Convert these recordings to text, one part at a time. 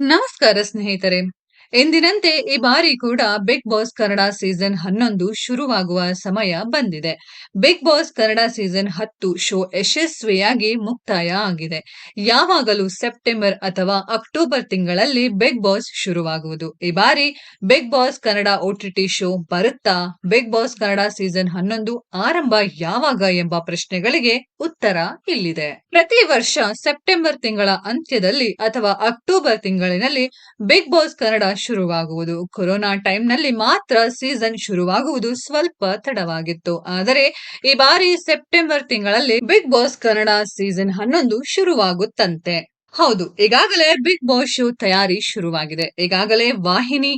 ನಮಸ್ಕಾರ ಸ್ನೇಹಿತರೆ ಎಂದಿನಂತೆ ಈ ಬಾರಿ ಕೂಡ ಬಿಗ್ ಬಾಸ್ ಕನ್ನಡ ಸೀಸನ್ ಹನ್ನೊಂದು ಶುರುವಾಗುವ ಸಮಯ ಬಂದಿದೆ. ಬಿಗ್ ಬಾಸ್ ಕನ್ನಡ ಸೀಸನ್ ಹತ್ತು ಶೋ ಯಶಸ್ವಿಯಾಗಿ ಮುಕ್ತಾಯ ಆಗಿದೆ. ಯಾವಾಗಲೂ ಸೆಪ್ಟೆಂಬರ್ ಅಥವಾ ಅಕ್ಟೋಬರ್ ತಿಂಗಳಲ್ಲಿ ಬಿಗ್ ಬಾಸ್ ಶುರುವಾಗುವುದು. ಈ ಬಾರಿ Big Boss Kannada OTT show ಬರುತ್ತಾ? ಬಿಗ್ ಬಾಸ್ ಕನ್ನಡ ಸೀಸನ್ ಹನ್ನೊಂದು ಆರಂಭ ಯಾವಾಗ ಎಂಬ ಪ್ರಶ್ನೆಗಳಿಗೆ ಉತ್ತರ ಇಲ್ಲಿದೆ. ಪ್ರತಿ ವರ್ಷ ಸೆಪ್ಟೆಂಬರ್ ತಿಂಗಳ ಅಂತ್ಯದಲ್ಲಿ ಅಥವಾ ಅಕ್ಟೋಬರ್ ತಿಂಗಳಿನಲ್ಲಿ ಬಿಗ್ ಬಾಸ್ ಕನ್ನಡ ಶುರುವಾಗುವುದು. ಕೊರೋನಾ ಟೈಮ್ನಲ್ಲಿ ಮಾತ್ರ ಸೀಸನ್ ಶುರುವಾಗುವುದು ಸ್ವಲ್ಪ ತಡವಾಗಿತ್ತು. ಆದರೆ ಈ ಬಾರಿ ಸೆಪ್ಟೆಂಬರ್ ತಿಂಗಳಲ್ಲಿ ಬಿಗ್ ಬಾಸ್ ಕನ್ನಡ ಸೀಸನ್ ಹನ್ನೊಂದು ಶುರುವಾಗುತ್ತಂತೆ. ಹೌದು, ಈಗಾಗಲೇ ಬಿಗ್ ಬಾಸ್ ಶೋ ತಯಾರಿ ಶುರುವಾಗಿದೆ. ಈಗಾಗಲೇ ವಾಹಿನಿ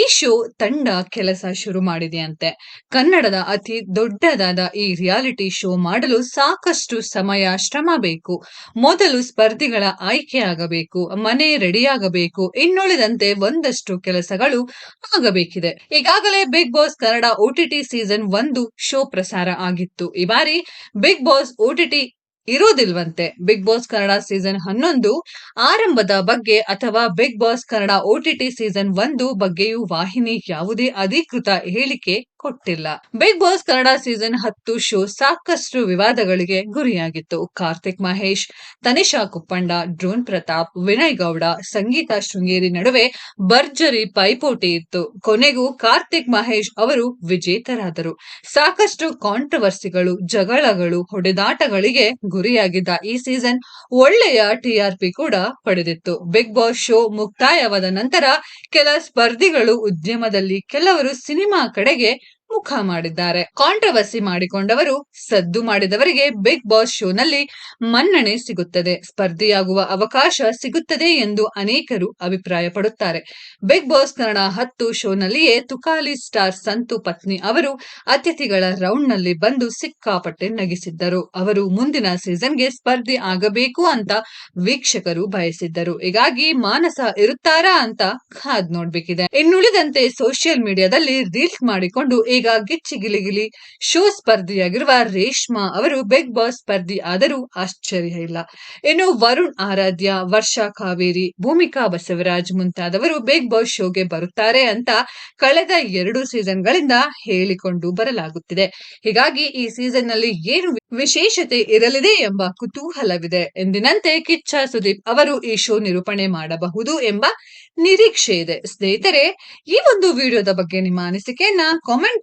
ಈ ಶೋ ತಂಡ ಕೆಲಸ ಶುರು ಮಾಡಿದೆಯಂತೆ. ಕನ್ನಡದ ಅತಿ ದೊಡ್ಡದಾದ ಈ ರಿಯಾಲಿಟಿ ಶೋ ಮಾಡಲು ಸಾಕಷ್ಟು ಸಮಯ, ಶ್ರಮ ಬೇಕು. ಮೊದಲು ಸ್ಪರ್ಧಿಗಳ ಆಯ್ಕೆಯಾಗಬೇಕು ಮನೆ ರೆಡಿಯಾಗಬೇಕು ಇನ್ನುಳಿದಂತೆ ಒಂದಷ್ಟು ಕೆಲಸಗಳು ಆಗಬೇಕಿದೆ. ಈಗಾಗಲೇ Big Boss Kannada OTT season ಒಂದು ಶೋ ಪ್ರಸಾರ ಆಗಿತ್ತು. ಈ ಬಾರಿ ಬಿಗ್ ಬಾಸ್ ಓಟಿಟಿ ಇರೋದಿಲ್ವಂತೆ ಬಿಗ್ ಬಾಸ್ ಕನ್ನಡ ಸೀಸನ್ ಹನ್ನೊಂದು ಆರಂಭದ ಬಗ್ಗೆ ಅಥವಾ Big Boss Kannada OTT season ಒಂದು ಬಗ್ಗೆಯೂ ವಾಹಿನಿ ಯಾವುದೇ ಅಧಿಕೃತ ಹೇಳಿಕೆ ಕೊಟ್ಟಿಲ್ಲ. ಬಿಗ್ ಬಾಸ್ ಕನ್ನಡ ಸೀಸನ್ ಹತ್ತು ಶೋ ಸಾಕಷ್ಟು ವಿವಾದಗಳಿಗೆ ಗುರಿಯಾಗಿತ್ತು. ಕಾರ್ತಿಕ್ ಮಹೇಶ್, ತನಿಷಾ ಕುಪ್ಪಂಡ, ಡ್ರೋನ್ ಪ್ರತಾಪ್, ವಿನಯ್ ಗೌಡ, ಸಂಗೀತ ಶೃಂಗೇರಿ ನಡುವೆ ಭರ್ಜರಿ ಪೈಪೋಟಿ ಇತ್ತು. ಕೊನೆಗೂ ಕಾರ್ತಿಕ್ ಮಹೇಶ್ ಅವರು ವಿಜೇತರಾದರು. ಸಾಕಷ್ಟು ಕಾಂಟ್ರವರ್ಸಿಗಳು ಜಗಳಗಳು, ಹೊಡೆದಾಟಗಳಿಗೆ ಗುರಿಯಾಗಿದ್ದ ಈ ಸೀಸನ್ ಒಳ್ಳೆಯ ಟಿಆರ್ಪಿ ಕೂಡ ಪಡೆದಿತ್ತು. ಬಿಗ್ ಬಾಸ್ ಶೋ ಮುಕ್ತಾಯವಾದ ನಂತರ ಕೆಲ ಸ್ಪರ್ಧಿಗಳು ಉದ್ಯಮದಲ್ಲಿ ಕೆಲವರು ಸಿನಿಮಾ ಕಡೆಗೆ ಮುಖ ಮಾಡಿದ್ದಾರೆ. ಕಾಂಟ್ರವರ್ಸಿ ಮಾಡಿಕೊಂಡವರು, ಸದ್ದು ಮಾಡಿದವರಿಗೆ ಬಿಗ್ ಬಾಸ್ ಶೋನಲ್ಲಿ ಮನ್ನಣೆ ಸಿಗುತ್ತದೆ. ಸ್ಪರ್ಧಿಯಾಗುವ ಅವಕಾಶ ಸಿಗುತ್ತದೆ ಎಂದು ಅನೇಕರು ಅಭಿಪ್ರಾಯ ಪಡುತ್ತಾರೆ ಬಿಗ್ ಬಾಸ್ ಕನ್ನಡ ಹತ್ತು ಶೋನಲ್ಲಿಯೇ ತುಕಾಲಿ ಸ್ಟಾರ್ ಸಂತು ಪತ್ನಿ ಅವರು ಅತಿಥಿಗಳ ರೌಂಡ್ನಲ್ಲಿ ಬಂದು ಸಿಕ್ಕಾಪಟ್ಟೆ ನಗಿಸಿದ್ದರು. ಅವರು ಮುಂದಿನ ಸೀಸನ್ಗೆ ಸ್ಪರ್ಧಿ ಆಗಬೇಕು ಅಂತ ವೀಕ್ಷಕರು ಬಯಸಿದ್ದರು. ಹೀಗಾಗಿ ಮಾನಸ ಇರುತ್ತಾರಾ ಅಂತ ಕಾದ್ ನೋಡ್ಬೇಕಿದೆ. ಇನ್ನುಳಿದಂತೆ ಸೋಷಿಯಲ್ ಮೀಡಿಯಾದಲ್ಲಿ ರೀಲ್ಸ್ ಮಾಡಿಕೊಂಡು ಈಗ ಗಿಚ್ಚಿ ಗಿಲಿಗಿಲಿ ಶೋ ಸ್ಪರ್ಧಿಯಾಗಿರುವ ರೇಷ್ಮಾ ಅವರು ಬಿಗ್ ಬಾಸ್ ಸ್ಪರ್ಧಿ ಆದರೂ ಆಶ್ಚರ್ಯ ಇಲ್ಲ. ಇನ್ನು ವರುಣ್ ಆರಾಧ್ಯ, ವರ್ಷಾ ಕಾವೇರಿ, ಭೂಮಿಕಾ ಬಸವರಾಜ್ ಮುಂತಾದವರು ಬಿಗ್ ಬಾಸ್ ಶೋಗೆ ಬರುತ್ತಾರೆ ಅಂತ ಕಳೆದ ಎರಡು ಸೀಸನ್ಗಳಿಂದ ಹೇಳಿಕೊಂಡು ಬರಲಾಗುತ್ತಿದೆ. ಹೀಗಾಗಿ ಈ ಸೀಸನ್ನಲ್ಲಿ ಏನು ವಿಶೇಷತೆ ಇರಲಿದೆ ಎಂಬ ಕುತೂಹಲವಿದೆ. ಎಂದಿನಂತೆ ಕಿಚ್ಚ ಸುದೀಪ್ ಅವರು ಈ ಶೋ ನಿರೂಪಣೆ ಮಾಡಬಹುದು ಎಂಬ ನಿರೀಕ್ಷೆ ಇದೆ ಸ್ನೇಹಿತರೆ, ಈ ಒಂದು ವಿಡಿಯೋದ ಬಗ್ಗೆ ನಿಮ್ಮ ಅನಿಸಿಕೆಯನ್ನ ಕಾಮೆಂಟ್